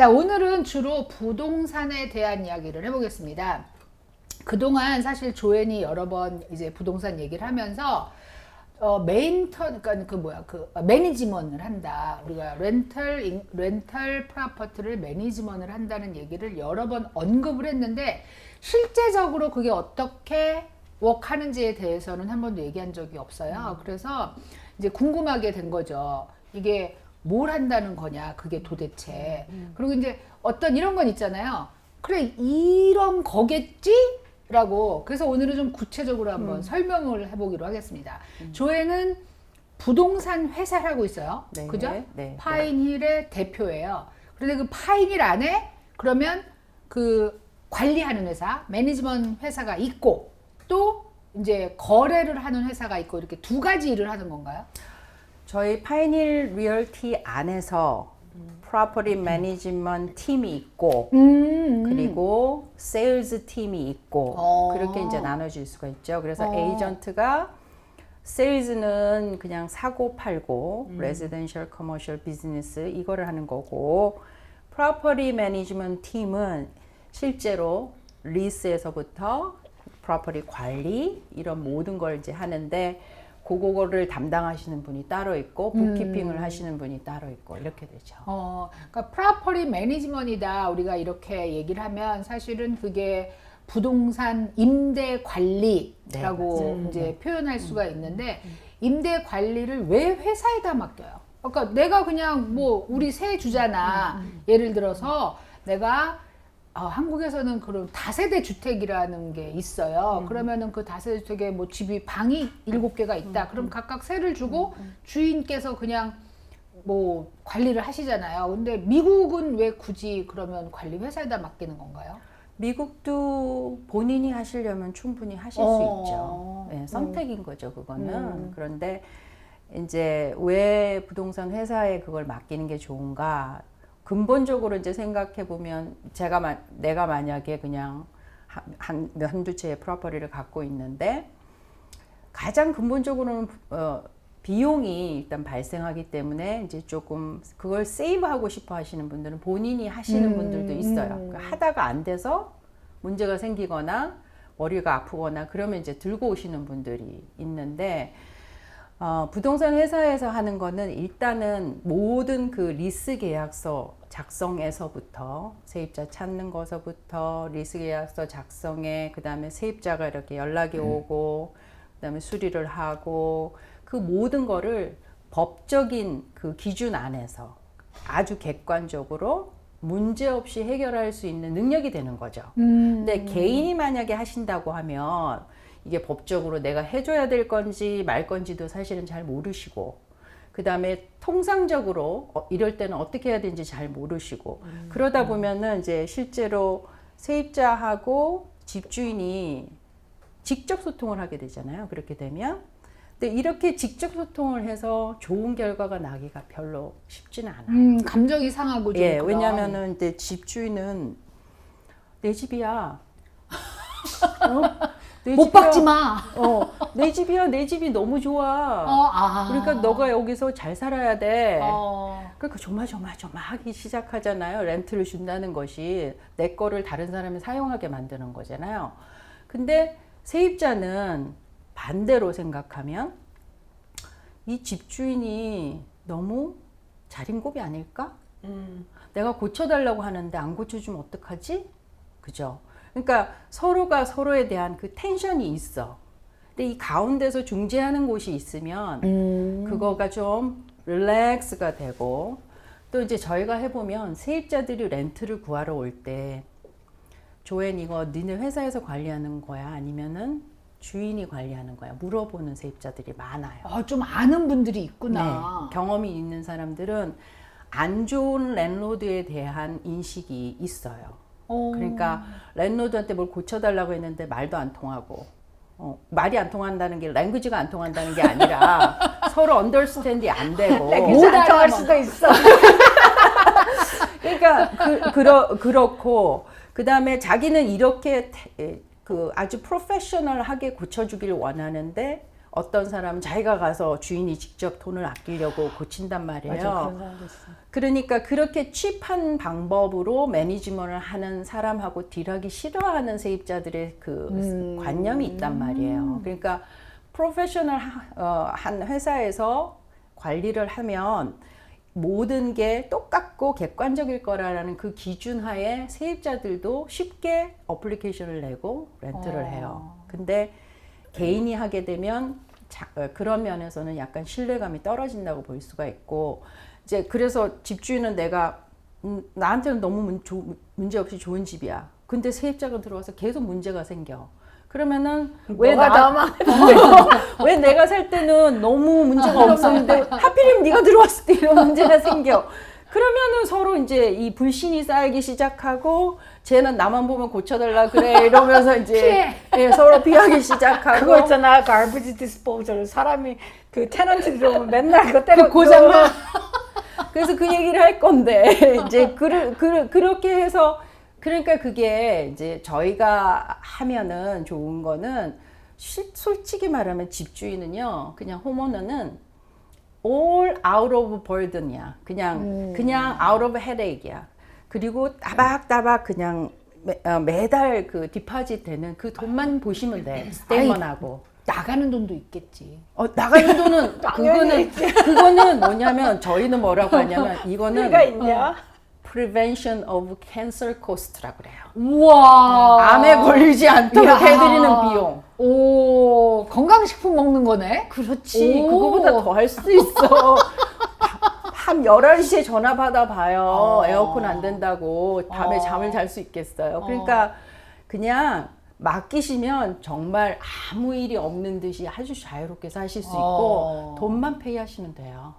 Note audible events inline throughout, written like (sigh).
자, 오늘은 주로 부동산에 대한 이야기를 해보겠습니다. 그동안 사실 조앤이 여러 번 이제 부동산 얘기를 하면서 어, 메인턴, 그러니까 그 뭐야, 그 어, 매니지먼트를 한다. 우리가 렌털, 인- 렌털 프로퍼티를 매니지먼트를 한다는 얘기를 여러 번 언급을 했는데 실제적으로 그게 어떻게 웍하는지에 대해서는 한 번도 얘기한 적이 없어요. 그래서 이제 궁금하게 된 거죠. 이게 뭘 한다는 거냐, 그게 도대체. 그리고 이제 어떤 이런 건 있잖아요. 그래, 이런 거겠지? 라고. 그래서 오늘은 좀 구체적으로 한번 설명을 해보기로 하겠습니다. 조회는 부동산 회사를 하고 있어요. 네, 그죠? 네, 파인힐의 대표예요. 그런데 그 파인힐 안에 그러면 그 관리하는 회사, 매니지먼트 회사가 있고 또 이제 거래를 하는 회사가 있고 이렇게 두 가지 일을 하는 건가요? 저희 파이닐 리얼티 안에서 프로퍼티 매니지먼트 팀이 있고 음. 그리고 세일즈 팀이 있고 어. 그렇게 이제 나눠질 수가 있죠. 그래서 어. 에이전트가 세일즈는 그냥 사고 팔고 음. 레지던셜 커머셜 비즈니스 이거를 하는 거고 프로퍼티 매니지먼트 팀은 실제로 리스에서부터 프로퍼티 관리 이런 모든 걸 이제 하는데 그거를 담당하시는 분이 따로 있고 북키핑을 음. 하시는 분이 따로 있고 이렇게 되죠. 어, 그러니까 프로퍼티 매니지먼트이다 우리가 이렇게 얘기를 하면 사실은 그게 부동산 임대 관리라고 네. 이제 표현할 수가 있는데 임대 관리를 왜 회사에다 맡겨요? 그러니까 내가 그냥 뭐 우리 세 주잖아. 예를 들어서 내가 어, 한국에서는 그런 다세대 주택이라는 게 있어요. 그러면은 그 다세대 주택에 뭐 집이 방이 일곱 개가 있다. 그럼 각각 세를 주고 주인께서 그냥 뭐 관리를 하시잖아요. 근데 미국은 왜 굳이 그러면 관리 회사에다 맡기는 건가요? 미국도 본인이 하시려면 충분히 하실 어. 수 있죠. 네, 선택인 거죠, 그거는. 그런데 이제 왜 부동산 회사에 그걸 맡기는 게 좋은가? 근본적으로 이제 생각해 보면 제가 마, 내가 만약에 그냥 한, 한 한두 채의 프로퍼리를 갖고 있는데 가장 근본적으로는 어, 비용이 일단 발생하기 때문에 이제 조금 그걸 세이브하고 싶어 하시는 분들은 본인이 하시는 음, 분들도 있어요. 음. 그러니까 하다가 안 돼서 문제가 생기거나 머리가 아프거나 그러면 이제 들고 오시는 분들이 있는데 어, 부동산 회사에서 하는 거는 일단은 모든 그 리스 계약서 작성에서부터 세입자 찾는 거서부터 리스 계약서 작성에 그다음에 세입자가 이렇게 연락이 오고 그다음에 수리를 하고 그 모든 거를 법적인 그 기준 안에서 아주 객관적으로 문제 없이 해결할 수 있는 능력이 되는 거죠. 음. 근데 개인이 만약에 하신다고 하면 이게 법적으로 내가 해줘야 될 건지 말 건지도 사실은 잘 모르시고 그 다음에 통상적으로 어, 이럴 때는 어떻게 해야 되는지 잘 모르시고 그러다 보면은 이제 실제로 세입자하고 집주인이 직접 소통을 하게 되잖아요. 그렇게 되면 근데 이렇게 직접 소통을 해서 좋은 결과가 나기가 별로 쉽지는 않아요. 음, 감정이 상하고 좀 예, 그런. 왜냐면은 이제 집주인은 내 집이야. (laughs) 어? 내 못. 박지 마. 어, 내 집이야. 내 집이 너무 좋아. 어, 아. 그러니까 너가 여기서 잘 살아야 돼. 어. 그러니까 조마조마조마 하기 시작하잖아요. 렌트를 준다는 것이 내 거를 다른 사람이 사용하게 만드는 거잖아요. 근데 세입자는 반대로 생각하면 이 집주인이 너무 자린고비 아닐까? 내가 고쳐달라고 하는데 안 고쳐주면 어떡하지? 그죠? 그러니까 서로가 서로에 대한 그 텐션이 있어. 근데 이 가운데서 중재하는 곳이 있으면 음. 그거가 좀 릴렉스가 되고 또 이제 저희가 해보면 세입자들이 렌트를 구하러 올 때 조엔 이거 니네 회사에서 관리하는 거야 아니면은 주인이 관리하는 거야 물어보는 세입자들이 많아요. 아, 좀 아는 분들이 있구나. 네, 경험이 있는 사람들은 안 좋은 랜로드에 대한 인식이 있어요. 어. 그러니까 랜로드한테 뭘 고쳐달라고 했는데 말도 안 통하고 어, 말이 안 통한다는 게 랭귀지가 안 통한다는 게 아니라 (laughs) 서로 언더스탠디 안 되고 못 알아먹어. 수도 있어. 그러니까 그, 그러, 그렇고 그 다음에 자기는 이렇게 태- 그 아주 프로페셔널하게 고쳐주길 원하는데 어떤 사람은 자기가 가서 주인이 직접 돈을 아끼려고 고친단 말이에요. 맞아. 그러니까 그렇게 칩한 방법으로 매니지먼트를 하는 사람하고 딜하기 싫어하는 세입자들의 그 음. 관념이 있단 말이에요. 그러니까 프로페셔널 하- 어, 한 회사에서 관리를 하면 모든 게 똑같고 객관적일 거라는 그 기준 하에 세입자들도 쉽게 어플리케이션을 내고 렌트를 어. 해요. 근데 개인이 하게 되면 자, 어, 그런 면에서는 약간 신뢰감이 떨어진다고 볼 수가 있고 이제 그래서 집주인은 내가 음, 나한테는 너무 문, 조, 문제 없이 좋은 집이야. 근데 세입자가 들어와서 계속 문제가 생겨. 그러면은 왜 나, (laughs) 왜 내가 살 때는 너무 문제가 (laughs) 없었는데 하필이면 네가 들어왔을 때 이런 문제가 생겨. 그러면은 서로 이제 이 불신이 쌓이기 시작하고 쟤는 나만 보면 고쳐달라 그래 이러면서 이제 예, 서로 피하기 시작하고. 그거 있잖아. garbage disposal 사람이 그 테넌트 들어오면 맨날 그거 때려 그 고장만 그래서 그 얘기를 할 건데 이제 그, 그, 그렇게 해서 그러니까 그게 이제 저희가 하면은 좋은 거는 실- 솔직히 말하면 집주인은요 그냥 호모는 all out of burden이야. 그냥 그냥 out of headache이야. 그리고 따박따박 그냥 매, 어, 매달 그 디파짓 되는 그 돈만 보시면 돼. 스테이먼하고. 나가는 돈도 있겠지. 어, 나가는 돈은 (laughs) 그거는 그거는 뭐냐면 저희는 뭐라고 하냐면 (laughs) 이거는 내가 있냐? Prevention of cancer cost라 그래요. 우와. 암에 걸리지 않도록 야. 해드리는 비용. 오 건강식품 먹는 거네. 그렇지. 오. 그거보다 더 할 수 있어. 밤 11시에 전화 받아 봐요. 어. 에어컨 안 된다고 밤에 어. 잠을 잘 수 있겠어요. 그러니까 그냥 맡기시면 정말 아무 일이 없는 듯이 아주 자유롭게 사실 수 있고 어. 돈만 페이하시면 돼요.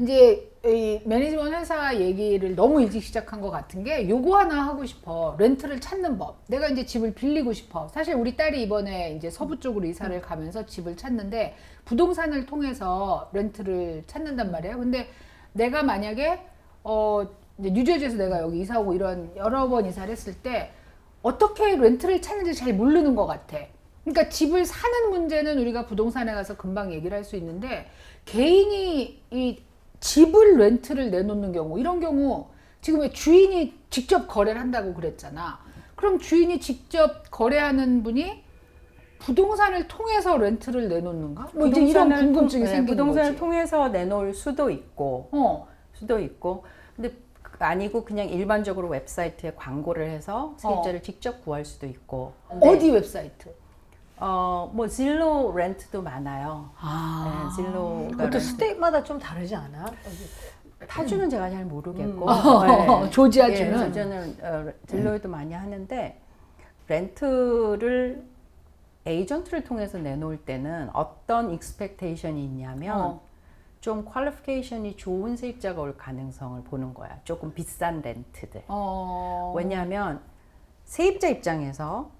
이제 이 매니지먼트 회사 얘기를 너무 일찍 시작한 것 같은 게 요거 하나 하고 싶어. 렌트를 찾는 법. 내가 이제 집을 빌리고 싶어. 사실 우리 딸이 이번에 이제 서부 쪽으로 이사를 가면서 집을 찾는데 부동산을 통해서 렌트를 찾는단 말이에요 근데 내가 만약에 어 이제 뉴저지에서 내가 여기 이사 오고 이런 여러 번 이사를 했을 때 어떻게 렌트를 찾는지 잘 모르는 것 같아. 그러니까 집을 사는 문제는 우리가 부동산에 가서 금방 얘기를 할 수 있는데 개인이 이 집을 렌트를 내놓는 경우 이런 경우 지금 왜 주인이 직접 거래를 한다고 그랬잖아. 그럼 주인이 직접 거래하는 분이 부동산을 통해서 렌트를 내놓는가? 뭐 이제 이런 궁금증이 통- 네, 생기는 부동산을 거지. 통해서 내놓을 수도 있고 어. 수도 있고 근데 그 아니고 그냥 일반적으로 웹사이트에 광고를 해서 세입자를 직접 구할 수도 있고 어디 웹사이트? 어뭐 질로 렌트도 많아요. 아. 네, 질로 그것도 스테이트마다 좀 다르지 않아? 타주는 제가 잘 모르겠고 어, 네. 조지아주는? 예, 저는 어, 딜로이도 많이 하는데 렌트를 에이전트를 통해서 내놓을 때는 어떤 익스펙테이션이 있냐면 어. 좀 퀄리피케이션이 좋은 세입자가 올 가능성을 보는 거야. 조금 비싼 렌트들. 어. 왜냐하면 세입자 입장에서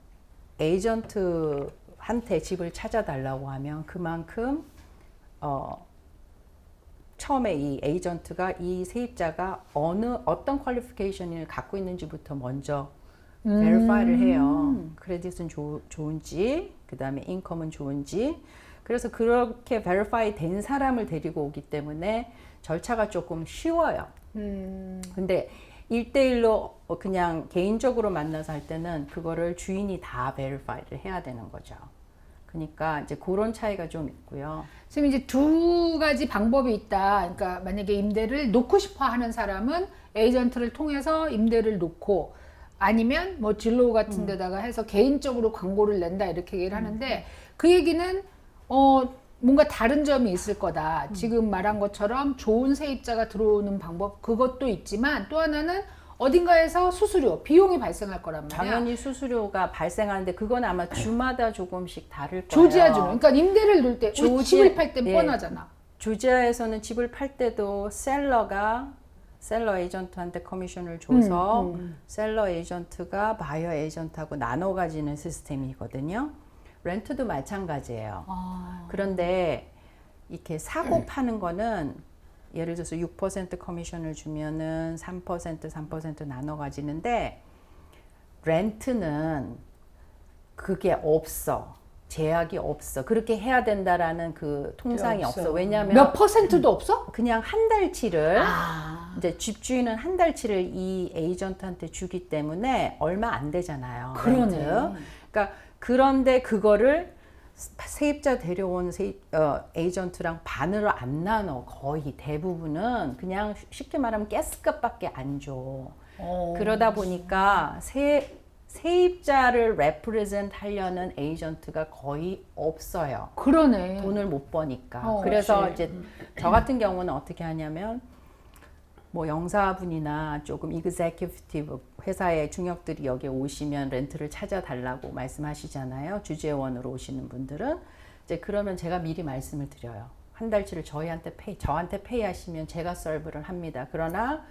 에이전트한테 집을 찾아달라고 하면 그만큼 어, 처음에 이 에이전트가 이 세입자가 어느 어떤 퀄리피케이션을 갖고 있는지부터 먼저 음. 베리파이를 해요. 크레딧은 좋, 좋은지, 그 다음에 인컴은 좋은지. 그래서 그렇게 베리파이 된 사람을 데리고 오기 때문에 절차가 조금 쉬워요. 음. 근데 일대일로 그냥 개인적으로 만나서 할 때는 그거를 주인이 다 베리파이를 해야 되는 거죠. 그러니까 이제 그런 차이가 좀 있고요. 지금 이제 두 가지 방법이 있다. 그러니까 만약에 임대를 놓고 싶어 하는 사람은 에이전트를 통해서 임대를 놓고 아니면 뭐 진로 같은 데다가 해서 개인적으로 광고를 낸다 이렇게 얘기를 하는데 그 얘기는 어 뭔가 다른 점이 있을 거다. 지금 말한 것처럼 좋은 세입자가 들어오는 방법 그것도 있지만 또 하나는 어딘가에서 수수료, 비용이 발생할 거란 말이야. 당연히 수수료가 발생하는데 그건 아마 주마다 조금씩 다를 거예요. 조지아 주는 그러니까 임대를 놓을 때 조지- 집을 팔때 예. 뻔하잖아. 조지아에서는 집을 팔 때도 셀러가 셀러 에이전트한테 커미션을 줘서 셀러 에이전트가 바이어 에이전트하고 나눠 가지는 시스템이거든요. 렌트도 마찬가지예요. 아. 그런데 이렇게 사고 파는 거는 예를 들어서 6% 커미션을 주면은 3% 3% 나눠 가지는데 렌트는 그게 없어. 제약이 없어. 그렇게 해야 된다라는 그 통상이 없어. 왜냐하면 몇 퍼센트도 없어? 그냥 한 달치를 아. 이제 집주인은 한 달치를 이 에이전트한테 주기 때문에 얼마 안 되잖아요. 그러네. 렌트. 그러니까 그런데 그거를 세입자 데려온 세입, 어, 에이전트랑 반으로 안 나눠 거의 대부분은 그냥 쉽게 말하면 가스값밖에 안 줘. 어. 그러다 보니까 세 세입자를 레프레젠트 하려는 에이전트가 거의 없어요. 그러네. 돈을 못 버니까. 어, 그래서 그렇지. 이제 저 같은 경우는 어떻게 하냐면 뭐 영사분이나 조금 이그제큐티브 회사의 중역들이 여기 오시면 렌트를 찾아달라고 말씀하시잖아요. 주재원으로 오시는 분들은 이제 그러면 제가 미리 말씀을 드려요. 한 달치를 저희한테 페이, 저한테 페이하시면 제가 서브를 합니다. 그러나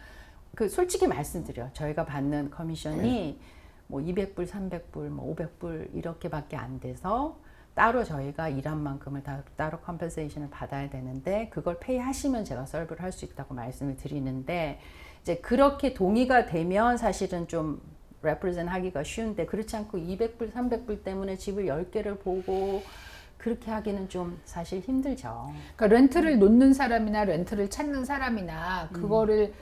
그 솔직히 말씀드려. 저희가 받는 커미션이 뭐 200불, 300불, 뭐 500불 이렇게밖에 안 돼서 따로 저희가 일한 만큼을 다, 따로 컴pen세이션을 받아야 되는데 그걸 페이하시면 제가 서브를 할 수 있다고 말씀을 드리는데 이제 그렇게 동의가 되면 사실은 좀 레프레젠 하기가 쉬운데 그렇지 않고 200불, 300불 때문에 집을 10개를 보고 그렇게 하기는 좀 사실 힘들죠. 그러니까 렌트를 놓는 사람이나 렌트를 찾는 사람이나 그거를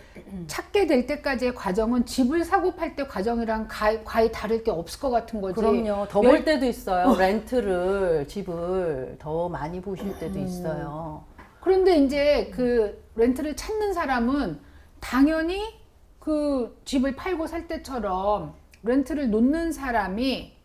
찾게 될 때까지의 과정은 집을 사고 팔 때 과정이랑 가, 과히 다를 게 없을 것 같은 거지. 그럼요. 더 볼 때도 있어요. 렌트를 집을 더 많이 보실 때도 있어요. 그런데 이제 그 렌트를 찾는 사람은 당연히 그 집을 팔고 살 때처럼 렌트를 놓는 사람이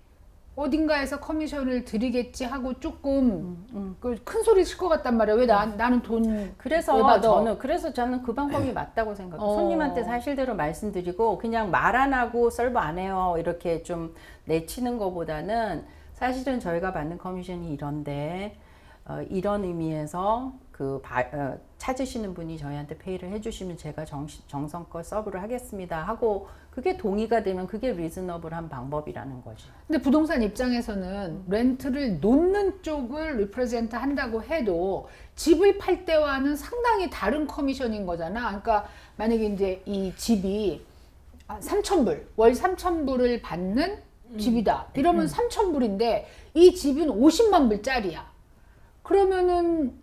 어딘가에서 커미션을 드리겠지 하고 조금 그큰 소리 칠 것 같단 말이야. 왜 나, 나는 돈 그래서? 저는 그래서 저는 그 방법이 맞다고 생각해요. 어. 손님한테 사실대로 말씀드리고 그냥 말 안 하고 설버 안 해요 이렇게 좀 내치는 것보다는 사실은 저희가 받는 커미션이 이런데 어, 이런 의미에서 그 바- 어, 찾으시는 분이 저희한테 페이를 해주시면 제가 정, 정성껏 서브를 하겠습니다 하고 그게 동의가 되면 그게 리즈너블한 방법이라는 거지. 근데 부동산 입장에서는 렌트를 놓는 쪽을 리프레젠트 한다고 해도 집을 팔 때와는 상당히 다른 커미션인 거잖아. 그러니까 만약에 이제 이 집이 3,000불, 월 3,000불을 받는 집이다. 이러면 3,000불인데 이 집은 50만 불짜리야. 그러면은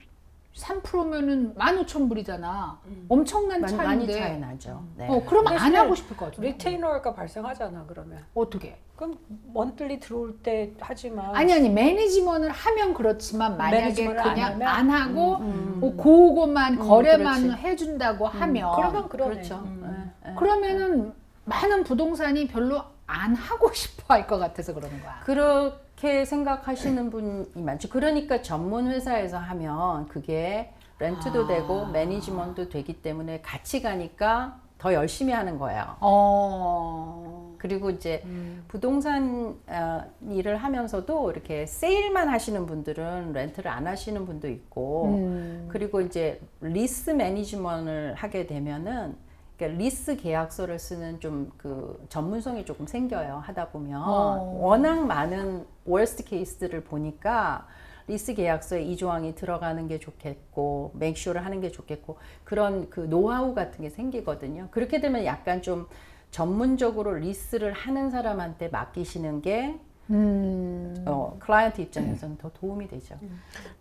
3%면은 15,000불이잖아. 엄청난 많이, 차이인데. 많이 차이 나죠. 네. 어, 그러면 안 하고 싶을 것 같아. 리테이너가 발생하잖아 그러면. 어떻게? 그럼 먼틀리 들어올 때 하지만 아니 아니 매니지먼을 하면 그렇지만 만약에 매니지먼을 안 그냥 하면? 안, 하고 음. 뭐 그거만 음, 거래만 그렇지. 해준다고 하면 그러면 그러네. 그렇죠. 음. 네, 네. 그러면은 많은 부동산이 별로 안 하고 (laughs) 싶어 할 것 같아서 그러는 거야. 그 렇게 생각하시는 분이 많죠. 그러니까 전문 회사에서 하면 그게 렌트도 아. 되고 매니지먼트도 되기 때문에 같이 가니까 더 열심히 하는 거예요. 어. 그리고 이제 음. 부동산 어, 일을 하면서도 이렇게 세일만 하시는 분들은 렌트를 안 하시는 분도 있고 음. 그리고 이제 리스 매니지먼트를 하게 되면은 그러니까 리스 계약서를 쓰는 좀 그 전문성이 조금 생겨요 하다 보면 어. 워낙 많은 월스트 케이스들을 보니까 리스 계약서에 이 조항이 들어가는 게 좋겠고 맥쇼를 하는 게 좋겠고 그런 그 노하우 같은 게 생기거든요. 그렇게 되면 약간 좀 전문적으로 리스를 하는 사람한테 맡기시는 게 음. 어, 클라이언트 입장에서는 더 도움이 되죠.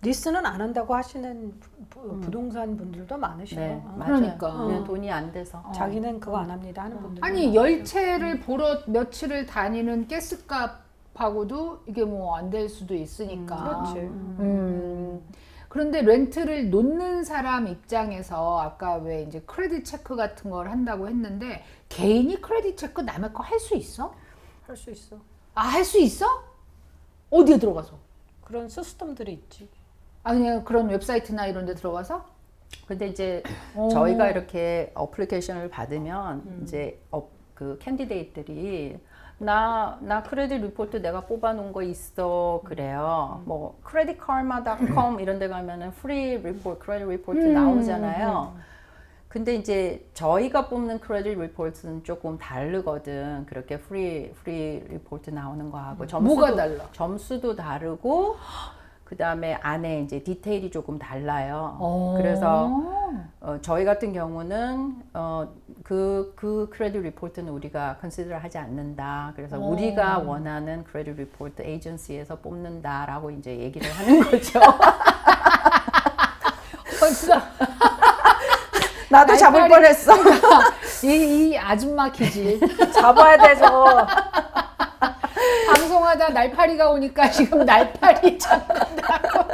리스는 안 한다고 하시는 부, 부동산 분들도 많으셔요. 네, 어. 맞아요. 그러니까. 그냥 돈이 안 돼서. 자기는 그거 안 합니다 하는 분들. 아니 열채를 보러 며칠을 다니는 가스값하고도 이게 뭐 안 될 수도 있으니까. 그렇지. 음. 그런데 렌트를 놓는 사람 입장에서 아까 왜 이제 크레딧 체크 같은 걸 한다고 했는데 개인이 크레딧 체크 남의 거 할 수 있어? 할 수 있어. 아, 할 수 있어? 어디에 들어가서? 그런 시스템들이 있지. 아, 그냥 그런 웹사이트나 이런 데 들어가서? 근데 이제 오. 저희가 이렇게 어플리케이션을 받으면 이제 어, 그 캔디데이트들이 나, 나 크레딧 리포트 내가 뽑아놓은 거 있어. 그래요. 뭐, creditkarma.com 이런 데 가면은 프리 리포트, 크레딧 리포트 음, 나오잖아요. 근데 이제 저희가 뽑는 크레딧 리포트는 조금 다르거든. 그렇게 프리, 프리 리포트 나오는 거하고. 점수도, 뭐가 달라? 점수도 다르고, 그 다음에 안에 이제 디테일이 조금 달라요. 어. 그래서 어, 저희 같은 경우는 어, 그, 그 크레딧 리포트는 우리가 컨시더 하지 않는다. 그래서 어. 우리가 원하는 크레딧 리포트 에이전시에서 뽑는다라고 이제 얘기를 하는 (laughs) 거죠. (laughs) 나도 잡을 뻔했어. (laughs) 이, 이 아줌마 기질 잡아야 돼 저거. (laughs) 방송하다 날파리가 오니까 지금 날파리 잡는다고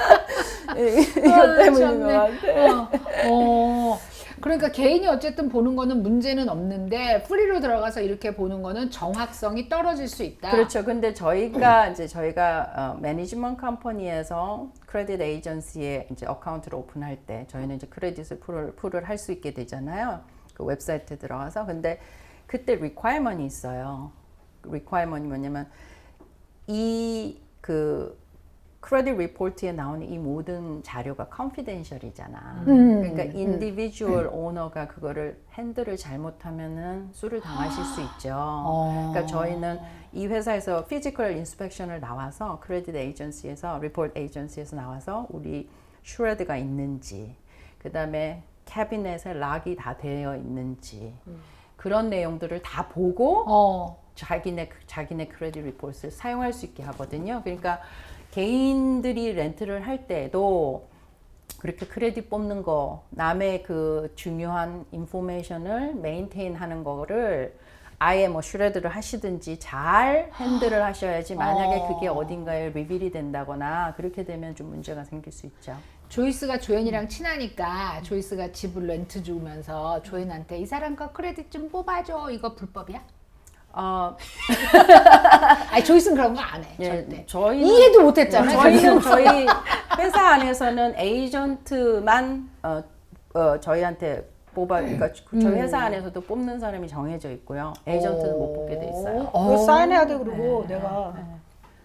이것 때문인 것. 같아. 어, 어. 그러니까 개인이 어쨌든 보는 거는 문제는 없는데 프리로 들어가서 이렇게 보는 거는 정확성이 떨어질 수 있다. 그렇죠. 근데 저희가 이제 저희가 어, 매니지먼트 컴퍼니에서 크레딧 에이전시에 이제 어카운트를 오픈할 때 저희는 이제 크레딧을 풀을 풀을 할 수 있게 되잖아요. 그 웹사이트에 들어가서 근데 그때 리퀘어먼이 있어요. 리퀘어먼이 뭐냐면 이그 크레딧 리포트에 나오는 이 모든 자료가 컨피덴셜이잖아. 음, 그러니까 인디비주얼 오너가 그거를 핸들을 잘못하면은 수를 당하실 수 있죠. 어. 그러니까 저희는 이 회사에서 피지컬 인스펙션을 나와서 크레딧 에이전시에서 리포트 에이전시에서 나와서 우리 슈레드가 있는지 그다음에 캐비넷에 락이 다 되어 있는지 그런 내용들을 다 보고 어. 자기네 자기네 크레딧 리포트를 사용할 수 있게 하거든요. 그러니까 개인들이 렌트를 할 때도 그렇게 크레딧 뽑는 거 남의 그 중요한 인포메이션을 메인테인 하는 거를 아예 뭐 슈레드를 하시든지 잘 핸들을 하셔야지 만약에 어. 그게 어딘가에 리빌이 된다거나 그렇게 되면 좀 문제가 생길 수 있죠. 조이스가 조연이랑 친하니까 조이스가 집을 렌트 주면서 조연한테 이 사람 거 크레딧 좀 뽑아줘 이거 불법이야? 어, (laughs) 아니 조이스는 그런 거 안 해 예, 절대 저희는 이해도 못 했잖아 저희는 저희 회사 안에서는 에이전트만 어, 어, 저희한테 뽑아 그러니까 저희 회사 안에서도 뽑는 사람이 정해져 있고요. 에이전트는 못 뽑게 돼 있어요. 그거 사인해야 돼 그리고 내가.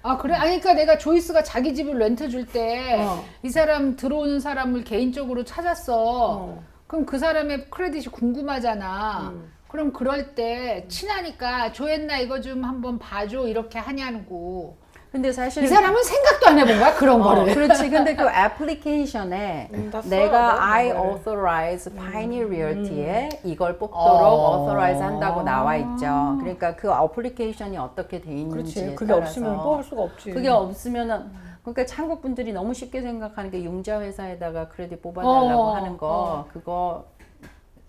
아 그래? 아니 그러니까 내가 조이스가 자기 집을 렌트 줄 때 이 어. 사람 들어오는 사람을 개인적으로 찾았어. 어. 그럼 그 사람의 크레딧이 궁금하잖아. 음. 그럼 그럴 때 친하니까 조했나 이거 좀 한번 봐줘 이렇게 하냐고. 근데 사실 이 사람은 생각도 안 해본 거야 그런 어, 거를. 그렇지. 근데 그 (laughs) 애플리케이션에 음, 다 써야 내가 돼, I 그거를. authorize Pioneer Realty에 이걸 뽑도록 어. authorize 한다고 나와 있죠. 그러니까 그 어플리케이션이 어떻게 돼 있는지에 그렇지. 그게 따라서 없으면 뽑을 수가 없지. 그게 없으면은 그러니까 한국 분들이 너무 쉽게 생각하는 게 융자 회사에다가 크레딧 뽑아달라고 어, 하는 거 어. 그거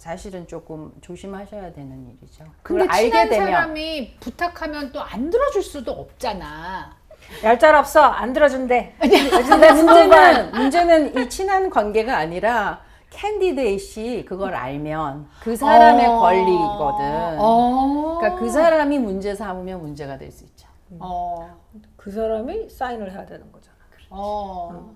사실은 조금 조심하셔야 되는 일이죠. 근데 그걸 친한 알게 되면 사람이 부탁하면 또 안 들어줄 수도 없잖아. 얄짤 없어 안 들어준대. 근데 문제는 문제는 이 친한 관계가 아니라 캔디데이시 그걸 알면 그 사람의 어. 권리거든. 어. 그러니까 그 사람이 문제 삼으면 문제가 될 수 있죠. 어. 그 사람이 사인을 해야 되는 거잖아. 어.